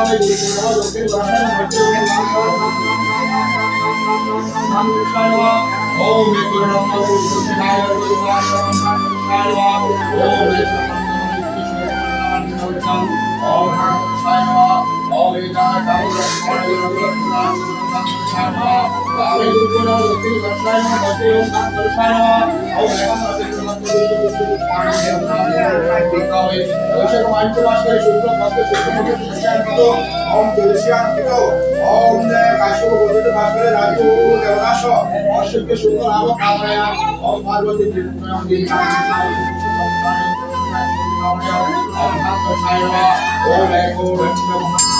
ওম তুলসীয়ান্তিত ওম নে কাশ্যপ বর্ধিত ভাস্করে রাজু দেবদাস অশ্বকে সুন্দর আব কাময়া ওম পার্বতী ত্রিপুরাম দিনায় ওম হাত সাইরা ওম একো রক্ষা ওম শ্রী গুরু নমঃ ওম অর্ঘ সম্প্রদায় ওম শ্রী গুরু নমঃ ওম এসো ধন্যবাদ যুক্ত শুভকর্ণ নামান নমস্ত ধন্যবাদ শুভকর্ণ নামান নমস্ত ওম শ্রী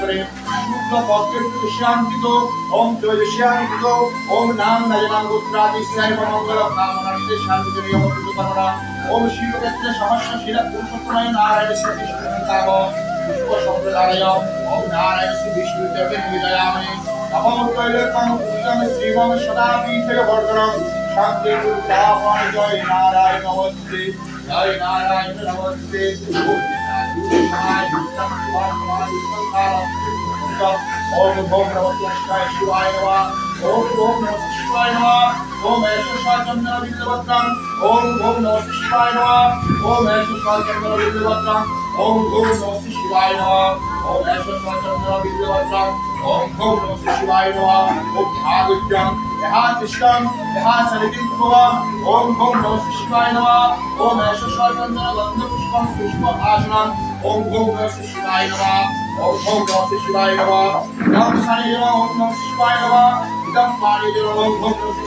করে শুক্ল পক্ষের শান্তিত ওম ত্রয়োদশান্তিত ওম নাম নজনাম গোত্রাদি শ্রেয় মঙ্গল কামনার্থে শান্তি নিয়মিত কামনা। ওম শিবক্ষেত্রে সহস্র শিরা পুরুষোত্তমায় নারায়ণ শ্রী কৃষ্ণ কাম পুষ্প সম্প্রদায়। ওম নারায়ণ শ্রী বিষ্ণু দেবকে নিবেদয়ামি নমো ত্রৈলোক্যম পূজম শ্রীমম সদা পীঠে বর্ধনম। শান্তি জয় নারায়ণ নমস্তে জয় নারায়ণ নমস্তে ওম নারায়ণ ওম ওম নমঃ শিবায় শিবায় নমঃ। ওম ওম নমঃ শিবায় নমঃ। ওম এশ্বর চন্দ্র বিদ্যবত্তম ওম ওম নমঃ শিবায় নমঃ। ওম এশ্বর ওম ওম নমঃ শিবায় নমঃ ওম এশ্বর চন্দ্র বিদ্যবত্তম ওম ওম নমঃ শিবায় নমঃ ওম ভাগত্যম ইহা তিষ্ঠম ইহা সরিতিম ভুবম ওম ওম নমঃ শিবায় নমঃ ওম এশ্বর চন্দ্র গন্ধ পুষ্পম পুষ্প আসনম ওম ওম নমঃ শিবায় নমঃ ওম ওম নমঃ শিবায় নমঃ নম সানি নমঃ ওম নমঃ শিবায় নমঃ ইদম পানি নমঃ ওম ওম নমঃ